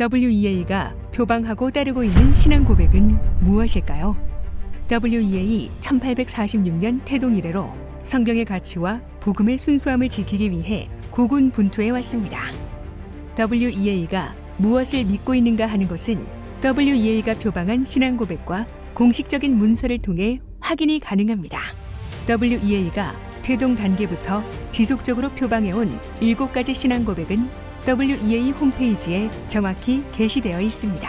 WEA가 표방하고 따르고 있는 신앙 고백은 무엇일까요? WEA 1846년 태동 이래로 성경의 가치와 복음의 순수함을 지키기 위해 고군 분투해 왔습니다. WEA가 무엇을 믿고 있는가 하는 것은 WEA가 표방한 신앙 고백과 공식적인 문서를 통해 확인이 가능합니다. WEA가 태동 단계부터 지속적으로 표방해온 7가지 신앙 고백은 WEA 홈페이지에 정확히 게시되어 있습니다.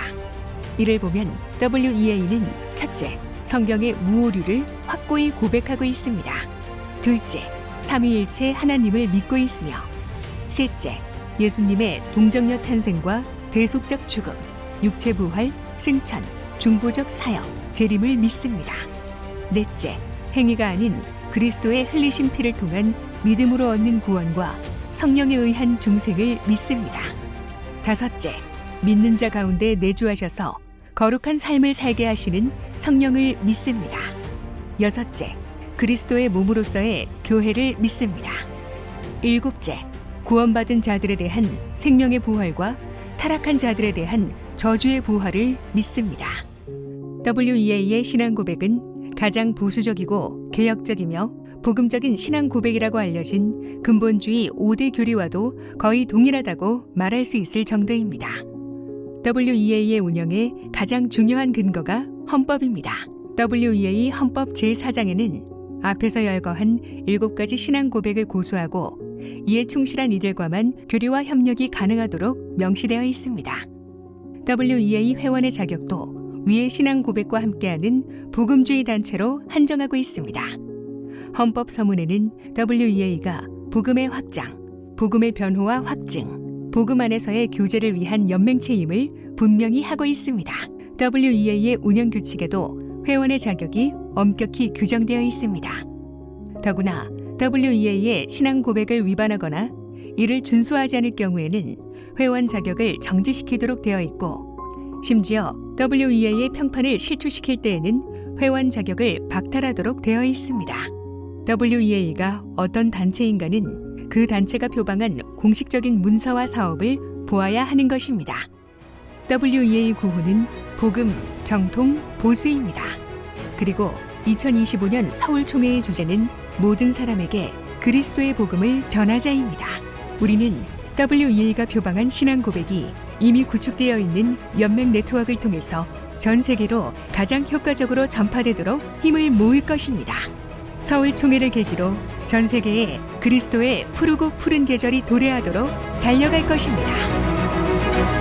이를 보면 WEA는 첫째, 성경의 무오류를 확고히 고백하고 있습니다. 둘째, 삼위일체 하나님을 믿고 있으며 셋째, 예수님의 동정녀 탄생과 대속적 죽음, 육체 부활, 승천, 중보적 사역, 재림을 믿습니다. 넷째, 행위가 아닌 그리스도의 흘리신 피를 통한 믿음으로 얻는 구원과 성령에 의한 중생을 믿습니다. 다섯째, 믿는 자 가운데 내주하셔서 거룩한 삶을 살게 하시는 성령을 믿습니다. 여섯째, 그리스도의 몸으로서의 교회를 믿습니다. 일곱째, 구원받은 자들에 대한 생명의 부활과 타락한 자들에 대한 저주의 부활을 믿습니다. WEA의 신앙 고백은 가장 보수적이고 개혁적이며 복음적인 신앙 고백이라고 알려진 근본주의 5대 교리와도 거의 동일하다고 말할 수 있을 정도입니다. WEA의 운영의 가장 중요한 근거가 헌법입니다. WEA 헌법 제4장에는 앞에서 열거한 7가지 신앙 고백을 고수하고 이에 충실한 이들과만 교류와 협력이 가능하도록 명시되어 있습니다. WEA 회원의 자격도 위의 신앙 고백과 함께하는 복음주의 단체로 한정하고 있습니다. 헌법 서문에는 WEA가 복음의 확장, 복음의 변호와 확증, 복음 안에서의 교제를 위한 연맹체임을 분명히 하고 있습니다. WEA의 운영 규칙에도 회원의 자격이 엄격히 규정되어 있습니다. 더구나 WEA의 신앙 고백을 위반하거나 이를 준수하지 않을 경우에는 회원 자격을 정지시키도록 되어 있고 심지어 WEA의 평판을 실추시킬 때에는 회원 자격을 박탈하도록 되어 있습니다. WEA가 어떤 단체인가는 그 단체가 표방한 공식적인 문서와 사업을 보아야 하는 것입니다. WEA 구호는 복음, 정통, 보수입니다. 그리고 2025년 서울 총회의 주제는 모든 사람에게 그리스도의 복음을 전하자입니다. 우리는 WEA가 표방한 신앙 고백이 이미 구축되어 있는 연맹 네트워크를 통해서 전 세계로 가장 효과적으로 전파되도록 힘을 모을 것입니다. 서울 총회를 계기로 전 세계에 그리스도의 푸르고 푸른 계절이 도래하도록 달려갈 것입니다.